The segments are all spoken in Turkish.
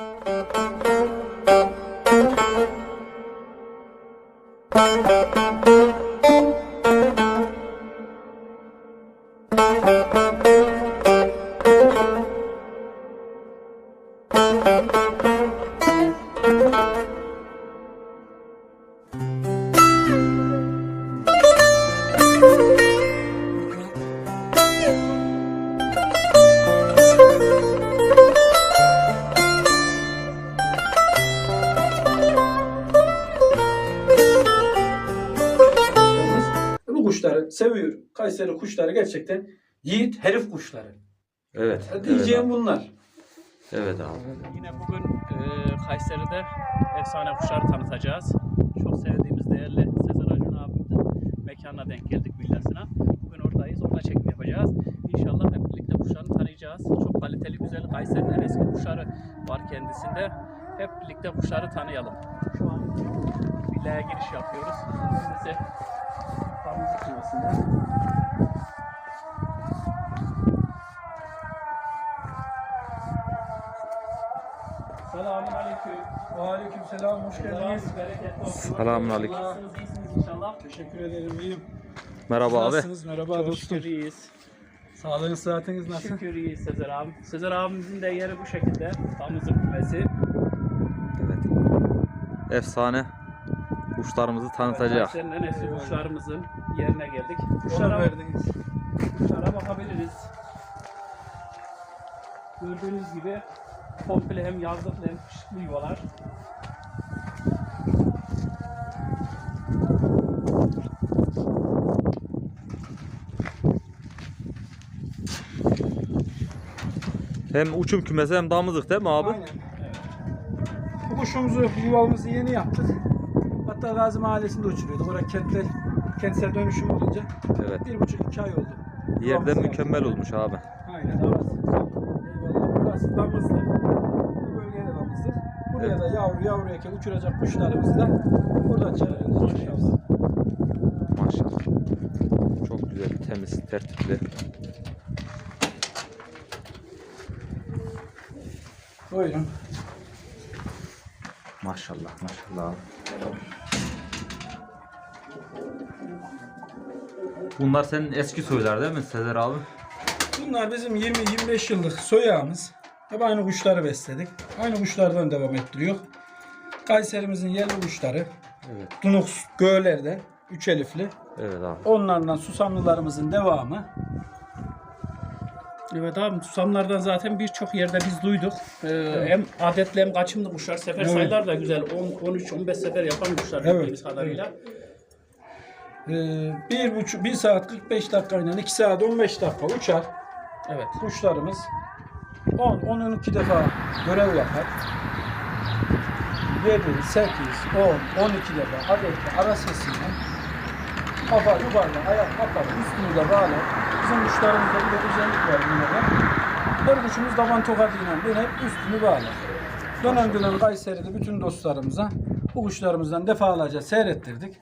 Bu gerçekten yiğit herif kuşları. Evet. Evet Diyeceğim abi. bunlar. Evet abi. Yine bugün e, Kayseri'de efsane kuşları tanıtacağız. Çok sevdiğimiz değerli Sezer Acun abimizin mekanına denk geldik villasına. Bugün oradayız, orada çekim yapacağız. İnşallah hep birlikte kuşlarını tanıyacağız. Çok kaliteli, güzel Kayseri'nin eski kuşları var kendisinde. Hep birlikte kuşları tanıyalım. Şu an villaya giriş yapıyoruz. Size damızlık kümesinden. Selamun aleyküm. Aleyküm selam, hoş geldiniz. Bereketli olsun. Selamünaleyküm. Nasılsınız, iyisiniz inşallah. Teşekkür ederim, iyiyim. Merhaba abi. Nasılsınız? Merhaba Çok dostum. şükür iyiyiz. Sağlığınız, sıhhatiniz nasıl? Şükür iyiyiz Sezer abim. Sezer abimizin de yeri bu şekilde. Damızlık kümesi. Evet. Efsane kuşlarımızı tanıtacak. Senin en eski kuşlarımızın yerine geldik. Kuşlar Kuşlara, verdiniz. kuşlara bakabiliriz. Gördüğünüz gibi komple hem yazlıklı hem kışlıklı yuvalar. Hem uçum kümesi hem damızlık değil mi abi? Aynen. Bu kuşumuzu, yuvamızı yeni yaptık. Hatta Gazi Mahallesi'nde uçuruyorduk. Orada kentler, kentsel dönüşüm olunca Evet. bir buçuk iki ay oldu. Yerden Yuvamızı mükemmel olmuş abi. yaptık. Aynen. Eyvallah. Burası damızlık. Bu bölgeye de damızlık. Buraya Evet. da yavru yavruyken uçuracak kuşlarımızı da buradan inşallah. Maşallah. Çok güzel, temiz, tertipli. Buyurun. Maşallah, maşallah. Bunlar senin eski soylar değil mi Sezer abi? Bunlar bizim 20-25 yıllık soyağımız. Hep aynı kuşları besledik. Aynı kuşlardan devam ettiriyor. Kayserimizin yerli kuşları. Evet. Dunuk göğlerden. Üç elifli. Evet abi. Onlardan susamlılarımızın devamı. Evet abi susamlardan zaten birçok yerde biz duyduk. Ee, Hem adetli hem kaçımlı kuşlar. Sefer Evet. sayılar da güzel. 10, 13, 15 sefer yapan kuşlar Evet, bildiğimiz kadarıyla. Ee, bir, buçuk, bir saat 45 dakikayla 2 saat 15 dakika uçar. Evet. Kuşlarımız 10, 10-12 defa görev yapar. 7, 8, 10, 12 defa adetli ara sesiyle kafa yuvarla, ayak kapalı, üstünü de bağlar. Bizim kuşlarımızda bir de özellik var bunlarda. Her kuşumuz davan tokadıyla döner, üstünü bağlar. Dönem dönem Kayseri'de bütün dostlarımıza bu kuşlarımızdan defalarca seyrettirdik.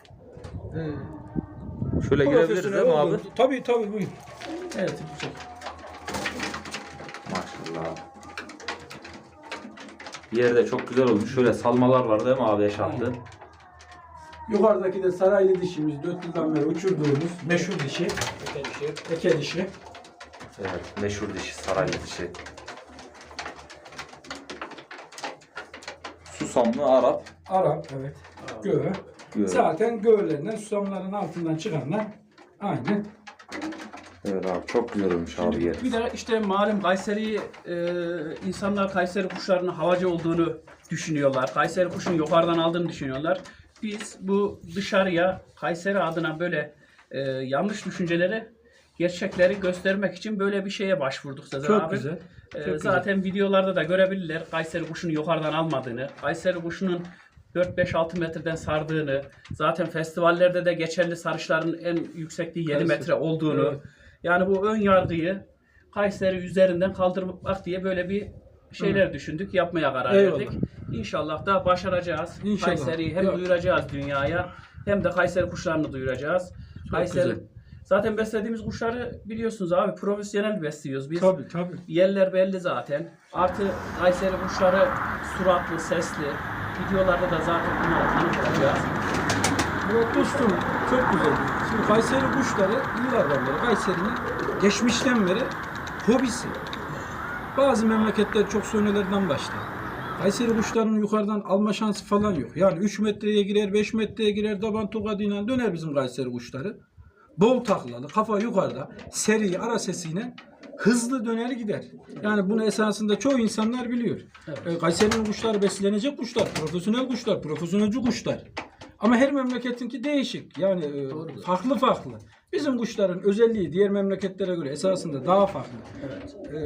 Ee, Şöyle girebiliriz değil mi abi? Tabii tabii buyurun. Evet. Çok. Yerde çok güzel olmuş. Şöyle salmalar var değil mi abi eşarplı? Yukarıdaki de saraylı dişimiz 4 yıldan beri uçurduğumuz meşhur dişi. Eke dişi. Evet, meşhur dişi, saraylı dişi. Susamlı Arap. Arap evet. Göğe. Göğe. Zaten göğlerinden susamların altından çıkanlar aynı. Evet abi çok güzel olmuş abi yer. Bir de işte malum Kayseri e, insanlar Kayseri kuşlarının havacı olduğunu düşünüyorlar. Kayseri kuşun yukarıdan aldığını düşünüyorlar. Biz bu dışarıya Kayseri adına böyle e, yanlış düşünceleri gerçekleri göstermek için böyle bir şeye başvurduk Sezer Çok abi. güzel. E, Çok zaten videolarda da görebilirler Kayseri kuşunu yukarıdan almadığını, Kayseri kuşunun 4-5-6 metreden sardığını, zaten festivallerde de geçerli sarışların en yüksekliği 7 Kayseri. metre olduğunu, Evet. Yani bu ön yargıyı Kayseri üzerinden kaldırmak diye böyle bir şeyler düşündük, yapmaya karar Eyvallah. verdik. İnşallah da başaracağız. İnşallah. Kayseri'yi hem Ya. duyuracağız dünyaya hem de Kayseri kuşlarını duyuracağız. Kayseri güzel. Zaten beslediğimiz kuşları biliyorsunuz abi profesyonel besliyoruz biz. Tabii tabii. Yerler belli zaten. Artı Kayseri kuşları suratlı, sesli. Videolarda da zaten bunları tanıtacağız. Murat dostum çok güzel. Şimdi Kayseri kuşları yıllardan beri Kayseri'nin geçmişten beri hobisi. Bazı memleketler çok sonralardan başlar. Kayseri kuşlarının yukarıdan alma şansı falan yok. Yani 3 metreye girer, 5 metreye girer, taban tokadıyla döner bizim Kayseri kuşları. Bol taklalı, kafa yukarıda, seri, ara sesiyle hızlı döner gider. Yani bunu esasında çoğu insanlar biliyor. E, Kayseri'nin kuşları beslenecek kuşlar, profesyonel kuşlar, profesyonelci kuşlar. Ama her memleketinki değişik. Yani e, Doğrudur. farklı farklı. Bizim kuşların özelliği diğer memleketlere göre esasında daha farklı. Evet. E,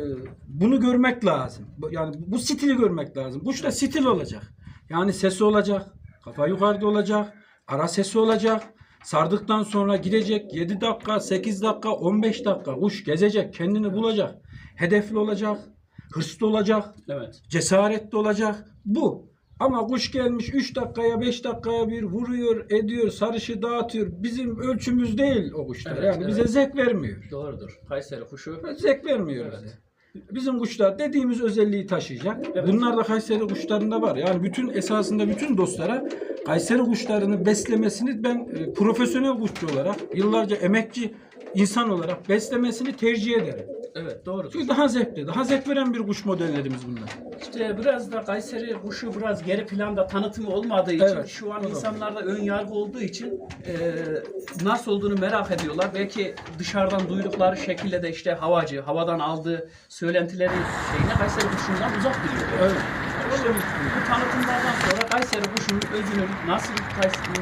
bunu görmek lazım. Yani bu stili görmek lazım. Kuş da stil olacak. Yani sesi olacak, kafa yukarıda olacak, ara sesi olacak. Sardıktan sonra gidecek 7 dakika, 8 dakika, 15 dakika kuş gezecek, kendini bulacak. Hedefli olacak, hırslı olacak, Evet. cesaretli olacak. Bu. Ama kuş gelmiş 3 dakikaya 5 dakikaya bir vuruyor, ediyor, sarışı dağıtıyor. Bizim ölçümüz değil o kuşlar. Evet, yani bize evet. zevk vermiyor. Doğrudur. Kayseri kuşu. Zevk vermiyor Evet. bize. Bizim kuşlar dediğimiz özelliği taşıyacak. Evet. Bunlar da Kayseri kuşlarında var. Yani bütün esasında bütün dostlara Kayseri kuşlarını beslemesini ben e, profesyonel kuşçu olarak, yıllarca emekçi insan olarak beslemesini tercih ederim. Evet doğrudur. Çünkü daha zevkli, daha zevk veren bir kuş modellerimiz bunlar. İşte biraz da Kayseri kuşu biraz geri planda tanıtımı olmadığı için Evet, şu an insanlarda ön yargı olduğu için e, nasıl olduğunu merak ediyorlar. Belki dışarıdan duydukları şekilde de işte havacı, havadan aldığı söylentileri şeyine Kayseri kuşundan uzak duruyor. Evet. İşte bu, bu tanıtımlardan sonra Kayseri kuşunun özünün nasıl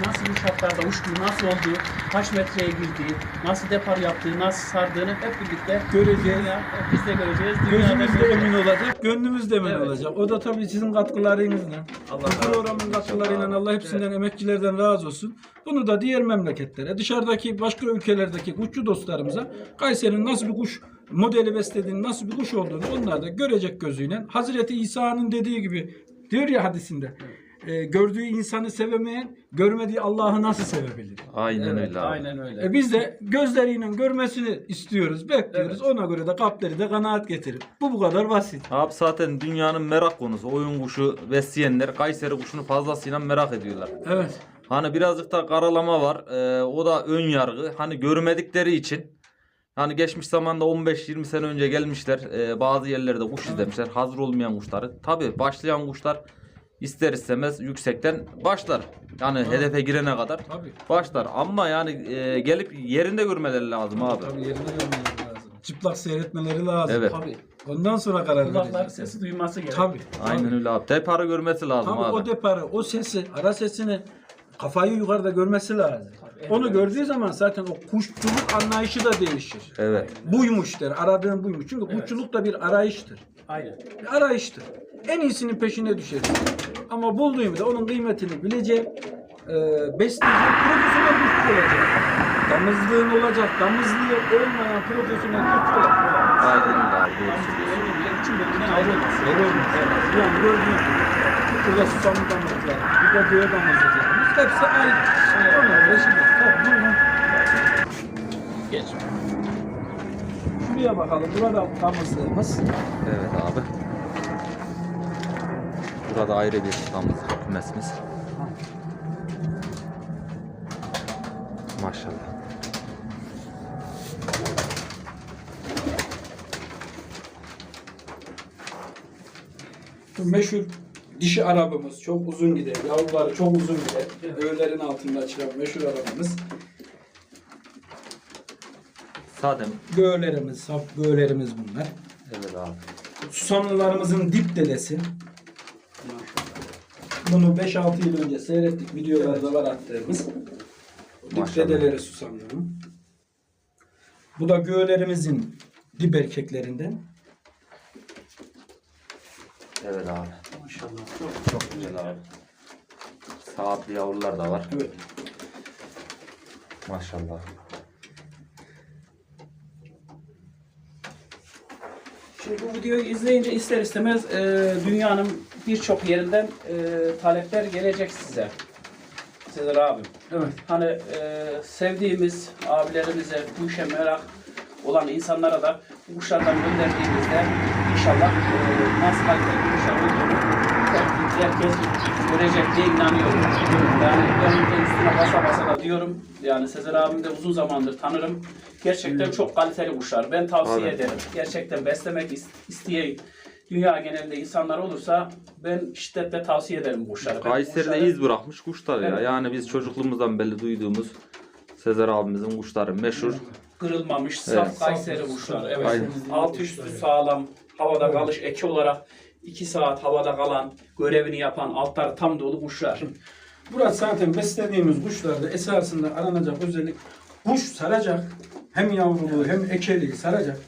nasıl bir şartlarda uçtuğu, nasıl olduğu, kaç metreye girdiği, nasıl depar yaptığı, nasıl sardığını hep birlikte Göreceğiz. dünya- biz de göreceğiz. Gözümüz de emin olacak, gönlümüz de emin Evet. olacak. O da tabii sizin katkılarınızla. Allah Bu programın katkılarıyla Allah hepsinden emekçilerden razı olsun. Bunu da diğer memleketlere, dışarıdaki başka ülkelerdeki kuşçu dostlarımıza Kayseri'nin nasıl bir kuş modeli beslediğini, nasıl bir kuş olduğunu onlar da görecek gözüyle. Hazreti İsa'nın dediği gibi diyor ya hadisinde. E, gördüğü insanı sevemeyen görmediği Allah'ı nasıl sevebilir? Aynen Evet, öyle abi. aynen öyle. E biz de gözleriyle görmesini istiyoruz, bekliyoruz. Ona göre de kalpleri de kanaat getirir. Bu bu kadar basit. Abi zaten dünyanın merak konusu. Oyun kuşu besleyenler Kayseri kuşunu fazlasıyla merak ediyorlar. Evet. Hani birazcık da karalama var. Ee, o da ön yargı. Hani görmedikleri için. Hani geçmiş zamanda 15-20 sene önce gelmişler. Ee, bazı yerlerde kuş izlemişler. Hazır olmayan kuşları. Tabi başlayan kuşlar ister istemez yüksekten başlar. Yani hedefe girene kadar Tabii. başlar. Ama yani e, gelip yerinde görmeleri lazım abi. Tabii yerine görmeleri lazım. Çıplak seyretmeleri lazım. Evet. Tabii. Ondan sonra karar Kulaklar verecek. sesi duyması gerek. Tabii. Aynen öyle abi. Deparı görmesi lazım Tabii abi. o deparı, o sesi, ara sesini kafayı yukarıda görmesi lazım. Onu evet. gördüğü zaman zaten o kuşçuluk anlayışı da değişir. Evet. Buymuş der, aradığın buymuş. Çünkü Evet. kuşçuluk da bir arayıştır. Aynen. Bir arayıştır. En iyisinin peşine düşeriz. Ama bulduğumda onun kıymetini bilecek, e, besleyecek, profesyonel kuşçu olacak. Damızlığın olacak, damızlığı olmayan profesyonel kuşçu olacak. Aynen öyle abi. Doğru söylüyorsun. Üçün bölümünden ayrılmaz. Olmaz. Yani gördüğünüz gibi burada susamlı damızlar, burada göğe damızlıklarımız hepsi aynı. Onlar da şimdi buyurun. Geç. Şuraya bakalım. Burada damızlığımız. Evet abi. Burada ayrı bir damızlık kümesimiz. Maşallah. Meşhur dişi arabamız çok uzun gider. Yavruları çok uzun gider. Öğlerin altında çıkan meşhur arabamız. Sadem. Göğlerimiz, saf göğlerimiz bunlar. Evet abi. Susamlılarımızın dip dedesi. Bunu 5-6 yıl önce seyrettik. Videolarda var attığımız. Dip Maşallah. dedeleri susamlının. Bu da göğlerimizin dip erkeklerinden. Evet abi. Maşallah. Çok Çok güzel abi. Saatli yavrular da var. Evet. Maşallah. Şimdi bu videoyu izleyince ister istemez e, dünyanın birçok yerinden e, talepler gelecek size. Sezer abim. Evet. Hani e, sevdiğimiz abilerimize bu işe merak olan insanlara da bu kuşlardan gönderdiğimizde inşallah e, nasıl kaliteli kuşlar herkes, görecek diye inanıyorum. Yani ben üstüne basa basa da diyorum. Yani Sezer abim de uzun zamandır tanırım. Gerçekten çok kaliteli kuşlar. Ben tavsiye Abi. ederim. Gerçekten beslemek is- isteyen dünya genelinde insanlar olursa ben şiddetle tavsiye ederim bu kuşları. Ben Kayseri'de kuşları- iz bırakmış kuşlar ya. Evet. Yani biz çocukluğumuzdan beri duyduğumuz Sezer abimizin kuşları meşhur. kırılmamış Evet. saf Kayseri kuşları. Evet. Aynen. Alt üstü sağlam, havada kalış eki olarak 2 saat havada kalan, görevini yapan, altları tam dolu kuşlar. Burası zaten beslediğimiz kuşlarda esasında aranacak özellik kuş saracak. Hem yavruluğu hem ekeliği saracak.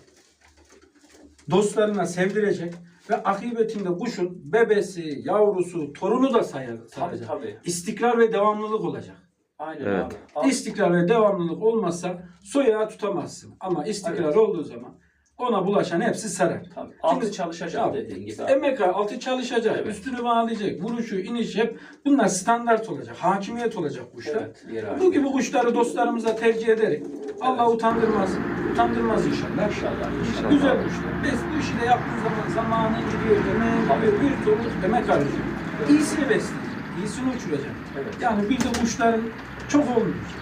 Dostlarına sevdirecek ve akıbetinde kuşun bebesi, yavrusu, torunu da sayar, Tabii saracak. tabii. İstikrar ve devamlılık olacak. Aynen Evet. abi. Al- İstikrar ve devamlılık olmazsa soyağı tutamazsın. Ama istikrar Evet. olduğu zaman ona bulaşan hepsi sarar. Tabii. Altı Şimdi- çalışacak Tabii. dediğin gibi. Emek altı çalışacak, Evet. üstünü bağlayacak, vuruşu, iniş hep bunlar standart olacak, hakimiyet olacak kuşlar. Evet. Bu gibi kuşları dostlarımıza tercih ederek Allah utandırmaz, utandırmaz inşallah. İnşallah. inşallah. Güzel kuşlar. Biz bu işi de yaptığın zaman zamanın gidiyor, gidiyor, bir türlü emek harcıyor. İyisini besleyecek, iyisini uçuracak. Evet. Yani bir de kuşların çok olmayacak.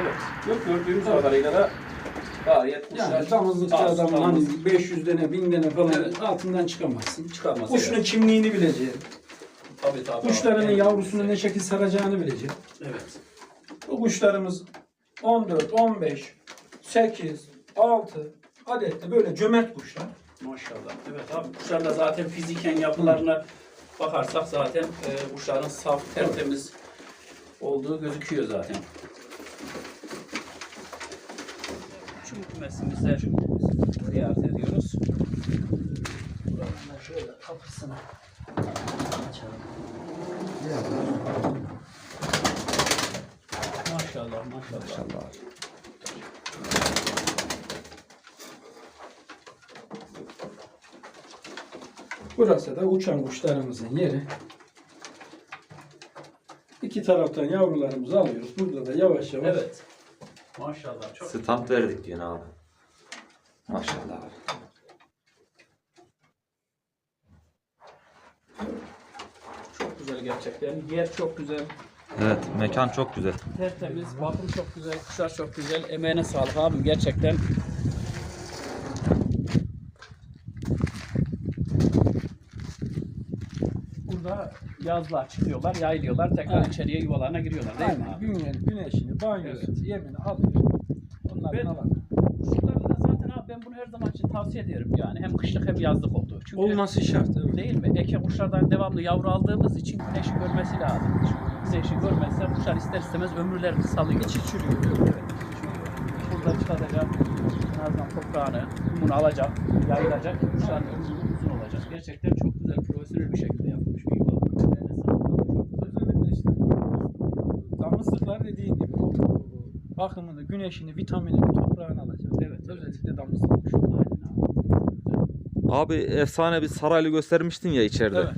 Evet. Yok gördüğümüz kadarıyla da gayet kuşlar Yani damızlıkta az, adamın hani damız 500 tane, 1000 tane falan Evet. altından çıkamazsın. çıkamaz. Kuşun evet. kimliğini bileceksin. Tabii tabii. Kuşlarının Evet. yavrusunu ne şekil saracağını bilecek. Evet. Bu kuşlarımız 14, 15, 8, 6 adette böyle cömert kuşlar. Maşallah. Evet abi kuşlar da zaten fiziken yapılarına bakarsak zaten e, kuşların saf, tertemiz olduğu gözüküyor zaten. Uçum kümesimize ziyaret ediyoruz. Buranın şöyle kapısını açalım. Maşallah maşallah. Burası da uçan kuşlarımızın yeri. İki taraftan yavrularımızı alıyoruz. Burada da yavaş yavaş Evet. Maşallah çok Stand verdik yine abi. Maşallah abi. çok güzel gerçekten. Yer çok güzel. Evet mekan çok güzel. Tertemiz, bakım çok güzel, kuşlar çok güzel. Emeğine sağlık abim gerçekten. Yazlığa çıkıyorlar, yayılıyorlar, tekrar Aynen. içeriye yuvalarına giriyorlar değil mi Aynen. abi? Gün, güneşini, banyosu, Evet. yemini alıyor. Onların Ben- alanı. Kuşlarda da zaten abi ben bunu her zaman için tavsiye ederim yani. Hem kışlık hem yazlık olduğu. Çünkü Olması şart. Evet. değil mi? Eke kuşlardan devamlı yavru aldığımız için güneşi görmesi lazım. Güneşi görmezse kuşlar ister istemez ömürleri kısalıyor. İçi çürüyor. Evet. Burada çıkacak, en azından toprağını, kumunu alacak, yayılacak, kuşların ömrü uzun olacak. Gerçekten çok güzel, profesyonel bir şekilde yapılmış bir yuva. Emeğine sağlık abi, çok güzel. Özellikle işte damızlıklar dediğin gibi o bakımını, güneşini, vitaminini toprağına alacak. Evet, Özellikle damızlık kuşu. Abi efsane bir saraylı göstermiştin ya içeride. Evet.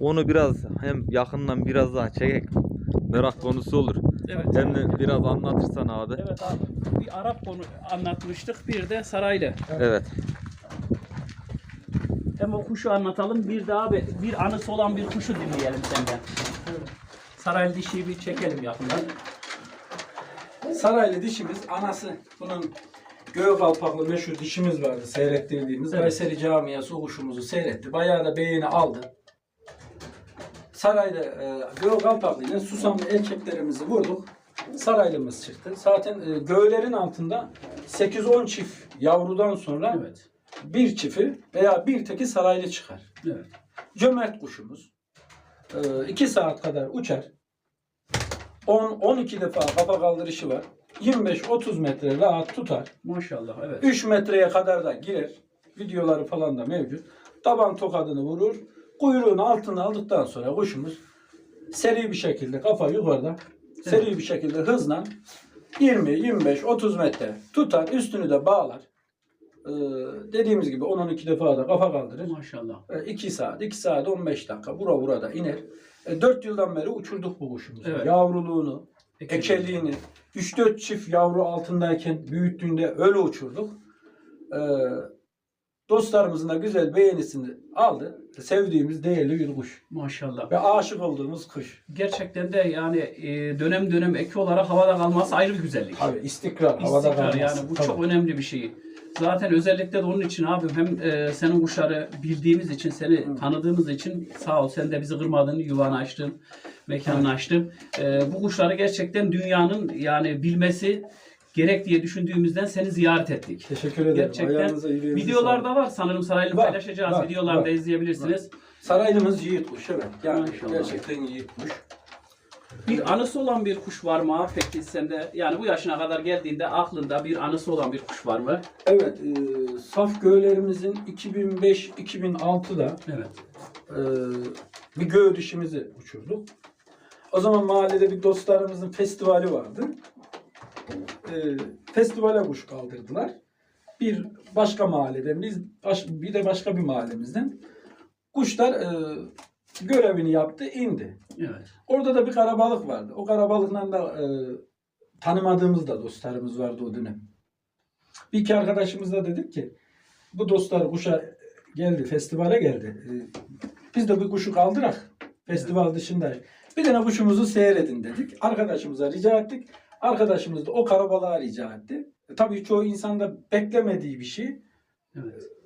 Onu biraz hem yakından biraz daha çekek. Merak konusu olur. Evet. Hem de biraz anlatırsan abi. Evet abi. Bir Arap konu anlatmıştık, bir de saraylı. Evet. Hem o kuşu anlatalım, bir de abi bir anısı olan bir kuşu dinleyelim senden. Saraylı dişiyi bir çekelim yakından. Saraylı dişimiz anası. Bunun Göğkalpaklı meşhur dişimiz vardı seyrettirdiğimiz. Evet. Kayseri Camiası o kuşumuzu seyretti. Bayağı da beğeni aldı. Sarayda e, Göğkalpaklı ile susamlı erkeklerimizi vurduk. Saraylımız çıktı. Zaten e, göğlerin altında 8-10 çift yavrudan sonra Evet. bir çifi veya bir teki saraylı çıkar. Evet. Cömert kuşumuz. 2 saat kadar uçar. 10-12 defa kafa kaldırışı var. 25-30 metre rahat tutar. Maşallah evet. 3 metreye kadar da girer. Videoları falan da mevcut. Taban tokadını vurur. Kuyruğun altına aldıktan sonra kuşumuz seri bir şekilde kafa yukarıda seri bir şekilde hızla 20, 25, 30 metre tutar. Üstünü de bağlar. Ee, dediğimiz gibi 10-12 defa da kafa kaldırır. Maşallah. 2 saat, 2 saat 15 dakika bura burada iner. 4 yıldan beri uçurduk bu kuşumuzu. Evet. Yavruluğunu, ekeliğini, 3-4 çift yavru altındayken büyüttüğünde öyle uçurduk. Ee, dostlarımızın da güzel beğenisini aldı. Sevdiğimiz değerli bir kuş. Maşallah. Ve aşık olduğumuz kuş. Gerçekten de yani e, dönem dönem eki olarak havada kalması ayrı bir güzellik. Abi istikrar, havada İstikrar kalması. yani bu Tabii. çok önemli bir şey. Zaten özellikle de onun için abi hem e, senin kuşları bildiğimiz için, seni tanıdığımız için sağ ol sen de bizi kırmadın, yuvanı açtın, mekanını açtın. E, bu kuşları gerçekten dünyanın yani bilmesi gerek diye düşündüğümüzden seni ziyaret ettik. Teşekkür ederim. Gerçekten Ayağınıza, videolarda var sanırım Saraylı Var, paylaşacağız. var, Videolarda var. izleyebilirsiniz. Saraylımız yiğit kuş evet. Yani Maşallah. gerçekten yiğit kuş. Bir anısı olan bir kuş var mı peki sende? Yani bu yaşına kadar geldiğinde aklında bir anısı olan bir kuş var mı? Evet, e, saf göğlerimizin 2005-2006'da Evet. e, bir göğ dişimizi uçurduk. O zaman mahallede bir dostlarımızın festivali vardı. E, festivale kuş kaldırdılar. Bir başka mahalleden, biz baş- bir de başka bir mahallemizden kuşlar e, görevini yaptı, indi. Evet. Orada da bir karabalık vardı. O karabalıkla da e, tanımadığımız da dostlarımız vardı o dönem. Bir iki arkadaşımız da dedik ki bu dostlar kuşa geldi, festivale geldi. E, biz de bu kuşu kaldırak. Festival dışında. Bir tane kuşumuzu seyredin dedik. Arkadaşımıza rica ettik. Arkadaşımız da o karabalığa rica etti. E, tabii çoğu insanda beklemediği bir şey. Evet.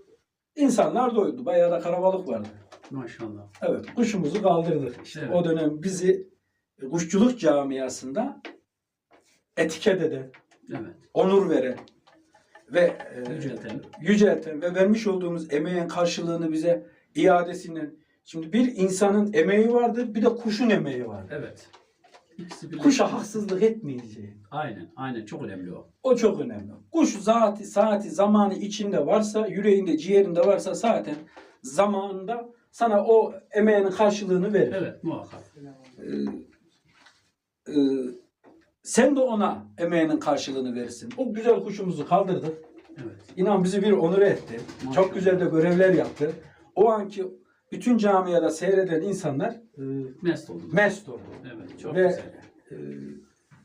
İnsanlar doydu. Bayağı da karabalık vardı. Maşallah. Evet, kuşumuzu kaldırdık. İşte Evet. o dönem bizi kuşçuluk camiasında etiket eden, Evet. onur veren ve e, Yücelten. yücelten ve vermiş olduğumuz emeğin karşılığını bize iadesiyle Şimdi bir insanın emeği vardır, bir de kuşun emeği vardır. Evet. İkisi birleşti. Kuşa haksızlık etmeyeceği. Aynen. Aynen. Çok önemli o. O çok önemli. Kuş zaati, saati, zamanı içinde varsa, yüreğinde, ciğerinde varsa zaten zamanında sana o emeğinin karşılığını verir. Evet. Muhakkak. Ee, e, sen de ona emeğinin karşılığını verirsin. O güzel kuşumuzu kaldırdık. Evet. İnan bizi bir onur etti. Maşallah. Çok güzel de görevler yaptı. O anki bütün camiada seyreden insanlar e, Mest oldum. mest oldu. Evet. Çok Ve güzel. e,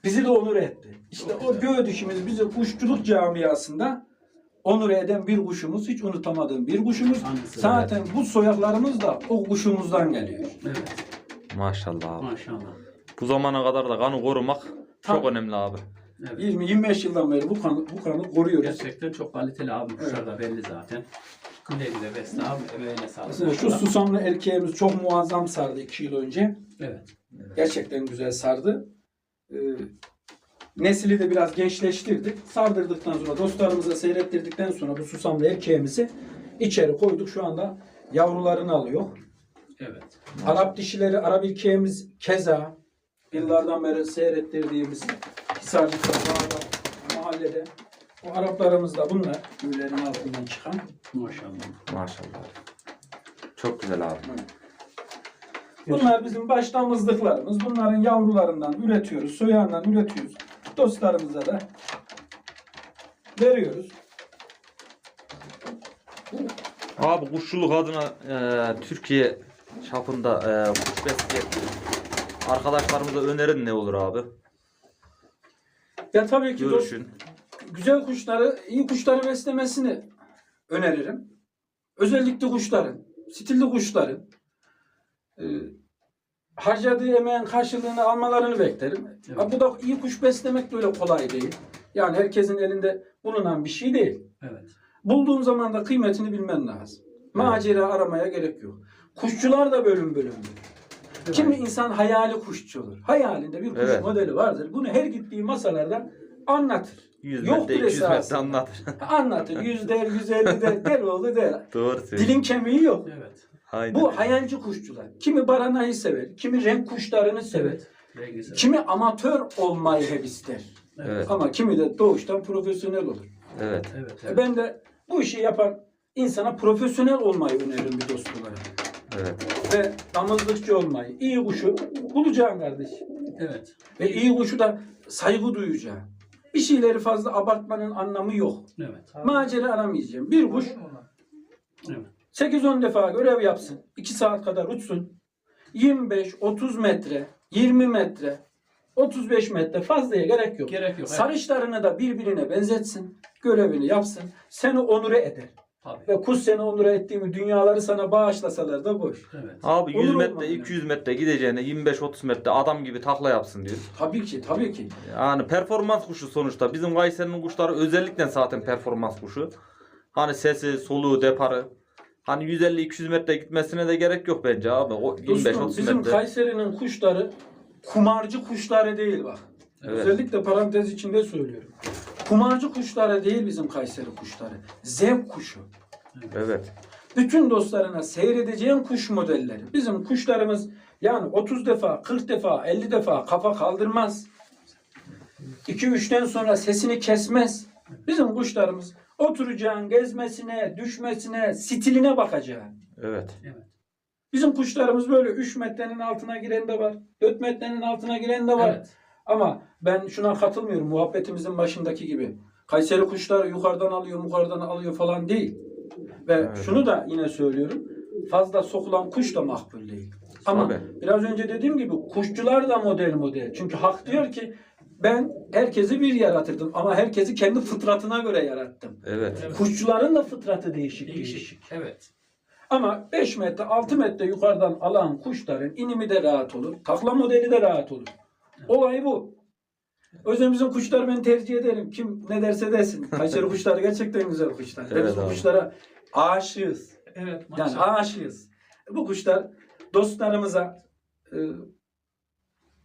bizi de onur etti. İşte Çok o güzel. göğdüşümüz bizi kuşçuluk camiasında onur eden bir kuşumuz. Hiç unutamadığım bir kuşumuz. Anısı, Zaten bu soyaklarımız da o kuşumuzdan geliyor. Evet. Maşallah abi. Maşallah. Bu zamana kadar da kanı korumak çok Tabii. önemli abi. Evet. 20-25 yıldan beri bu kanı, bu kanı koruyoruz. Gerçekten çok kaliteli abi. Kuşlar da belli zaten. Güle güle besle abi. Emeğine sağlık. Aslında şu susamlı erkeğimiz çok muazzam sardı 2 yıl önce. Evet. Gerçekten güzel sardı. Ee, nesili de biraz gençleştirdik. Sardırdıktan sonra dostlarımıza seyrettirdikten sonra bu susamlı erkeğimizi içeri koyduk. Şu anda yavrularını alıyor. Evet. Arap dişileri, Arap erkeğimiz keza yıllardan beri seyrettirdiğimiz Hisarcık'ta, mahallede o Araplarımız da bunlar. Güllerin altından çıkan. Maşallah. Maşallah. Çok güzel abi. Bunlar bizim baş damızlıklarımız. Bunların yavrularından üretiyoruz, soyağından üretiyoruz. Dostlarımıza da veriyoruz. Abi kuşçuluk adına e, Türkiye çapında e, kuş besleyen arkadaşlarımıza önerin ne olur abi? Ya tabii ki dost, Görüşün. Güzel kuşları, iyi kuşları beslemesini öneririm. Özellikle kuşların, stilli kuşların e, harcadığı emeğin karşılığını almalarını beklerim. Evet. Bu da iyi kuş beslemek de öyle kolay değil. Yani herkesin elinde bulunan bir şey değil. Evet. Bulduğun zaman da kıymetini bilmen lazım. Macera aramaya gerek yok. Kuşçular da bölüm bölümdür. Kimi insan hayali kuşçu olur. Hayalinde bir kuş Evet. modeli vardır. Bunu her gittiği masalarda anlatır. 100 Yoktur metre 200 metre esasında. anlatır. Anlatır. Yüz der, yüz elli der, der oğlu der. Doğru söylüyorsun. Dilin kemiği yok. Evet. Aynen. Bu hayalci kuşçular. Kimi baranayı sever, kimi renk kuşlarını sever. Evet. Rengi Kimi amatör olmayı hep ister. Evet. Ama kimi de doğuştan profesyonel olur. Evet. Evet. E evet. Ben de bu işi yapan insana profesyonel olmayı öneririm bir dost olarak. Evet. Ve damızlıkçı olmayı, iyi kuşu bulacaksın kardeş. Evet. Ve iyi kuşu da saygı duyacaksın. Bir şeyleri fazla abartmanın anlamı yok. Evet. Macera aramayacağım. Bir kuş Evet. 8-10 defa görev yapsın. 2 saat kadar uçsun. 25-30 metre, 20 metre, 35 metre fazlaya gerek yok. Gerek yok. evet. Sarışlarını da birbirine benzetsin. Görevini yapsın. Seni onure eder. Tabii. Ve kuş seni onure ettiğimi dünyaları sana bağışlasalar da boş. Evet. Abi Olur 100 olmaz metre, yani. 200 metre gideceğine 25-30 metre adam gibi takla yapsın diyor. Tabii ki, tabii ki. Yani performans kuşu sonuçta. Bizim Kayseri'nin kuşları özellikle zaten performans kuşu. Hani sesi, soluğu, deparı. Hani 150-200 metre gitmesine de gerek yok bence abi. O Dostum 25-30 bizim metre. Kayseri'nin kuşları kumarcı kuşları değil bak. Evet. Özellikle parantez içinde söylüyorum. Kumarcı kuşları değil bizim Kayseri kuşları. Zevk kuşu. Evet. Bütün dostlarına seyredeceğin kuş modelleri. Bizim kuşlarımız yani 30 defa, 40 defa, 50 defa kafa kaldırmaz. 2-3'ten sonra sesini kesmez. Bizim kuşlarımız oturacağın, gezmesine, düşmesine, stiline bakacaksın. Evet. Bizim kuşlarımız böyle 3 metrenin altına giren de var. 4 metrenin altına giren de var. Evet. Ama ben şuna katılmıyorum. Muhabbetimizin başındaki gibi. Kayseri kuşları yukarıdan alıyor, yukarıdan alıyor falan değil. Ve Evet. şunu da yine söylüyorum. Fazla sokulan kuş da makbul değil. Ama Tabii. biraz önce dediğim gibi kuşçular da model model. Çünkü hak diyor ki ben herkesi bir yaratırdım ama herkesi kendi fıtratına göre yarattım. Evet. Evet. Kuşçuların da fıtratı değişik Değişik. değişik. Evet. Ama 5 metre 6 metre yukarıdan alan kuşların inimi de rahat olur. Takla modeli de rahat olur. Olay bu. O yüzden bizim kuşları ben tercih ederim. Kim ne derse desin. Kayseri kuşları gerçekten güzel kuşlar. Evet Biz bu abi. kuşlara aşığız. Evet. Yani maşallah. aşığız. Bu kuşlar dostlarımıza e,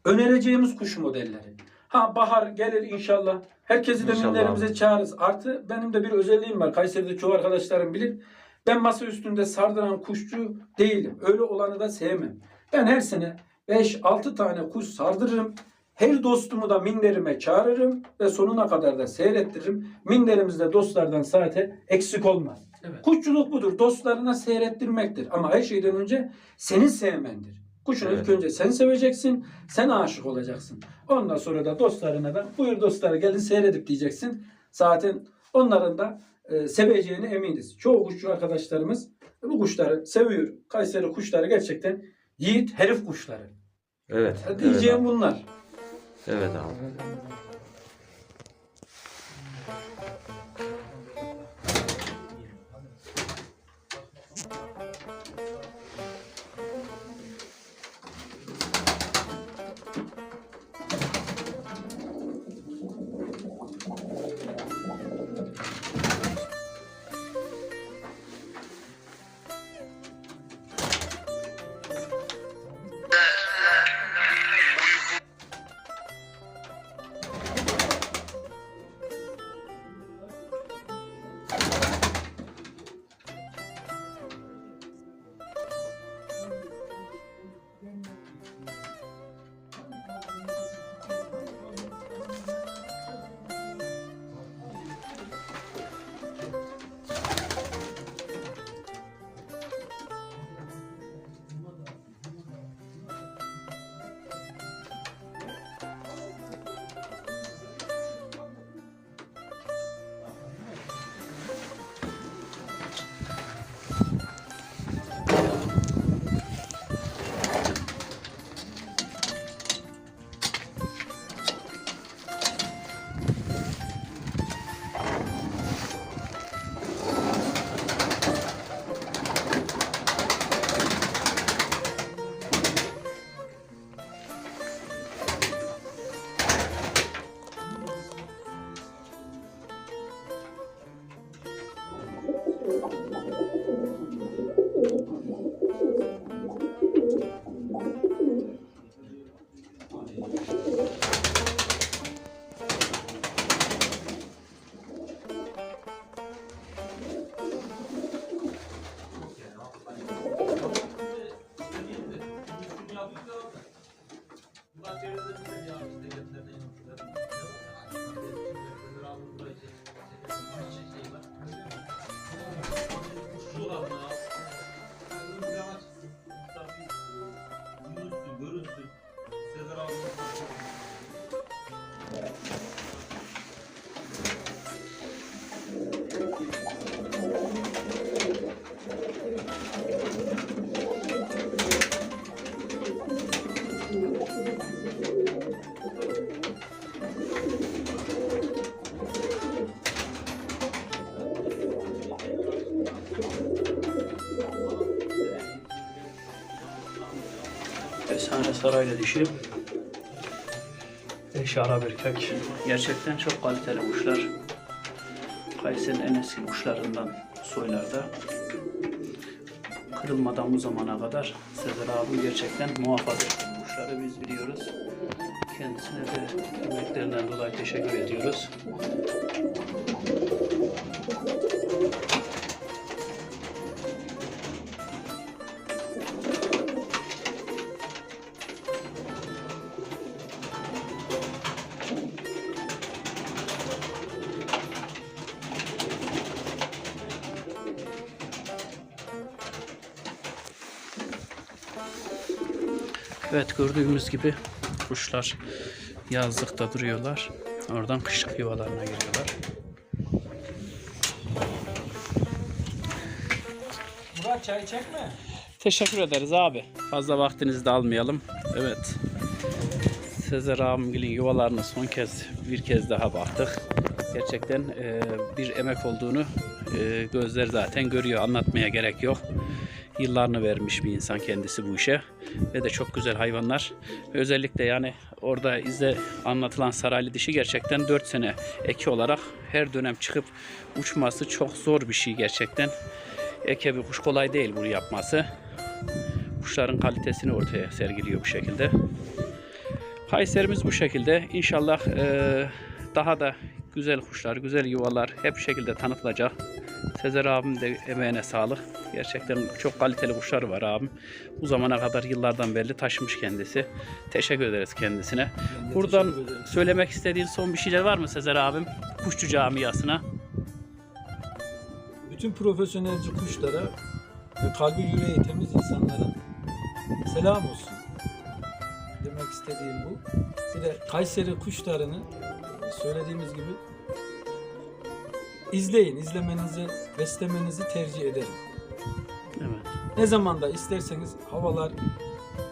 önereceğimiz kuş modelleri. Ha bahar gelir inşallah. Herkesi de İnşallah minderimize abi. çağırırız. Artı benim de bir özelliğim var. Kayseri'de çoğu arkadaşlarım bilir. Ben masa üstünde sardıran kuşçu değilim. Öyle olanı da sevmem. Ben her sene 5-6 tane kuş sardırırım. Her dostumu da minderime çağırırım ve sonuna kadar da seyrettiririm. Minderimizde dostlardan zaten eksik olmaz. Evet. Kuşçuluk budur. Dostlarına seyrettirmektir. Ama her şeyden önce seni sevmendir. Kuşunu Evet. ilk önce sen seveceksin. Sen aşık olacaksın. Ondan sonra da dostlarına da buyur dostlar gelin seyredip diyeceksin. Zaten onların da e, seveceğine eminiz. Çoğu kuşçu arkadaşlarımız bu kuşları seviyor. Kayseri kuşları gerçekten yiğit herif kuşları. Evet. Evet Diyeceğim abi. bunlar. Evet abi. Efsane sarayla dişi. Eşi Arap erkek. Gerçekten çok kaliteli kuşlar. Kayseri'nin en eski kuşlarından soylarda. Kırılmadan bu zamana kadar Sezer abi gerçekten muhafaza etti kuşları biz biliyoruz. Kendisine de emeklerinden dolayı teşekkür ediyoruz. Evet gördüğümüz gibi kuşlar yazlıkta duruyorlar. Oradan kışlık yuvalarına giriyorlar. Murat çay çekme. Teşekkür ederiz abi. Fazla vaktinizi de almayalım. Evet. Sezer abimgilin yuvalarına son kez bir kez daha baktık. Gerçekten e, bir emek olduğunu e, gözler zaten görüyor. Anlatmaya gerek yok. Yıllarını vermiş bir insan kendisi bu işe. Ve de çok güzel hayvanlar. Özellikle yani orada izle anlatılan saraylı dişi gerçekten 4 sene eki olarak her dönem çıkıp uçması çok zor bir şey gerçekten. Eke bir kuş kolay değil bunu yapması kuşların kalitesini ortaya sergiliyor bu şekilde. Kayserimiz bu şekilde. İnşallah eee, daha da güzel kuşlar, güzel yuvalar hep şekilde tanıtılacak. Sezer abim de emeğine sağlık. Gerçekten çok kaliteli kuşlar var abim. Bu zamana kadar yıllardan beri taşımış kendisi. Teşekkür ederiz kendisine. Buradan söylemek istediğin son bir şeyler var mı Sezer abim? Kuşçu camiasına. Bütün profesyonelci kuşlara ve kalbi yüreği temiz insanlara selam olsun. Demek istediğim bu. Bir de Kayseri kuşlarını söylediğimiz gibi izleyin. izlemenizi, beslemenizi tercih ederim. Evet. Ne zaman da isterseniz havalar,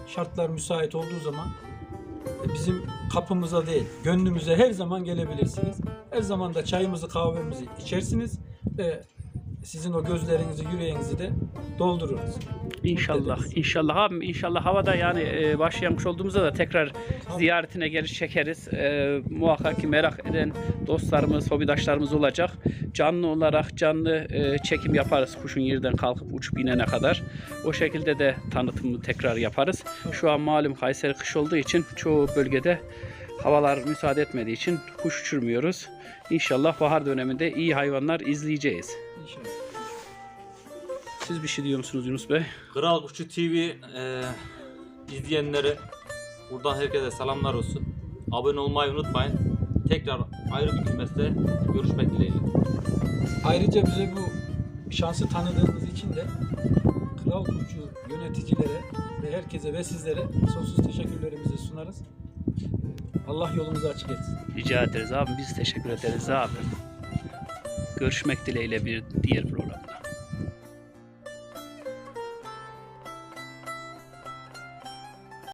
şartlar müsait olduğu zaman e, bizim kapımıza değil, gönlümüze her zaman gelebilirsiniz. Her zaman da çayımızı, kahvemizi içersiniz ve sizin o gözlerinizi, yüreğinizi de doldururuz. İnşallah, inşallah abim, inşallah havada yani e, başlamış olduğumuzda da tekrar ziyaretine gelir çekeriz. E, muhakkak ki merak eden dostlarımız, hobidaşlarımız olacak. Canlı olarak canlı e, çekim yaparız kuşun yerden kalkıp uçup inene kadar. O şekilde de tanıtımı tekrar yaparız. Şu an malum Kayseri kış olduğu için çoğu bölgede havalar müsaade etmediği için kuş uçurmuyoruz. İnşallah bahar döneminde iyi hayvanlar izleyeceğiz. İnşallah. Siz bir şey diyor musunuz Yunus Bey? Kral Kuşu TV e, izleyenleri buradan herkese selamlar olsun. Abone olmayı unutmayın. Tekrar ayrı bir kümeste görüşmek dileğiyle. Ayrıca bize bu şansı tanıdığınız için de Kral Kuşçu yöneticilere ve herkese ve sizlere sonsuz teşekkürlerimizi sunarız. Allah yolunuzu açık etsin. Rica ederiz abi. Biz teşekkür ederiz abi. Görüşmek dileğiyle bir diğer program.